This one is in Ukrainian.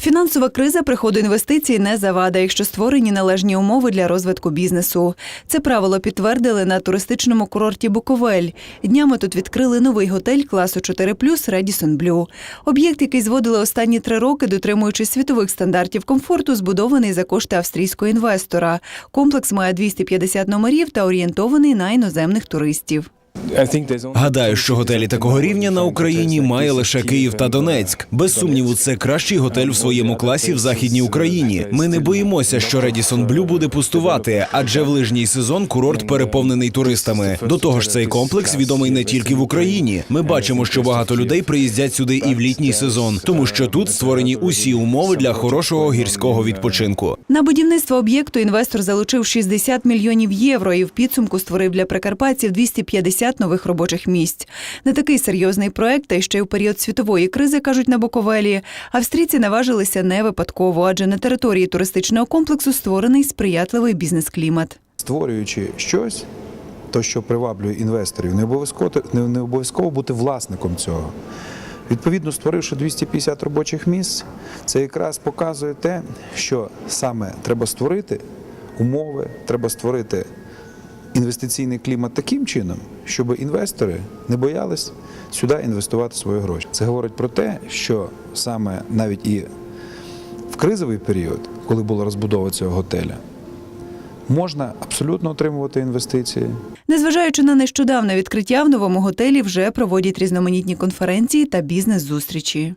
Фінансова криза приходу інвестицій не завада, якщо створені належні умови для розвитку бізнесу. Це правило підтвердили на туристичному курорті Буковель. Днями тут відкрили новий готель класу 4+, Radisson Blue. Об'єкт, який зводили останні три роки, дотримуючись світових стандартів комфорту, збудований за кошти австрійського інвестора. Комплекс має 250 номерів та орієнтований на іноземних туристів. Гадаю, що готелі такого рівня на Україні має лише Київ та Донецьк. Без сумніву, це кращий готель в своєму класі в західній Україні. Ми не боїмося, що Редісон Блю буде пустувати, адже в лижній сезон курорт переповнений туристами. До того ж, цей комплекс відомий не тільки в Україні. Ми бачимо, що багато людей приїздять сюди і в літній сезон, тому що тут створені усі умови для хорошого гірського відпочинку. На будівництво об'єкту інвестор залучив 60 мільйонів євро і в підсумку створив для прикарпатців 250 нових робочих місць. Не такий серйозний проект, та й ще й у період світової кризи, кажуть на Буковелі. Австрійці наважилися не випадково, адже на території туристичного комплексу створений сприятливий бізнес-клімат. створюючи щось, то що приваблює інвесторів, не обов'язково не, не обов'язково бути власником цього. Відповідно, створивши 250 робочих місць, це якраз показує те, що саме треба створити умови, треба створити інвестиційний клімат таким чином, щоб інвестори не боялись сюди інвестувати свої гроші. Це говорить про те, що саме навіть і в кризовий період, коли була розбудова цього готеля, можна абсолютно отримувати інвестиції. Незважаючи на нещодавне відкриття в новому готелі, вже проводять різноманітні конференції та бізнес-зустрічі.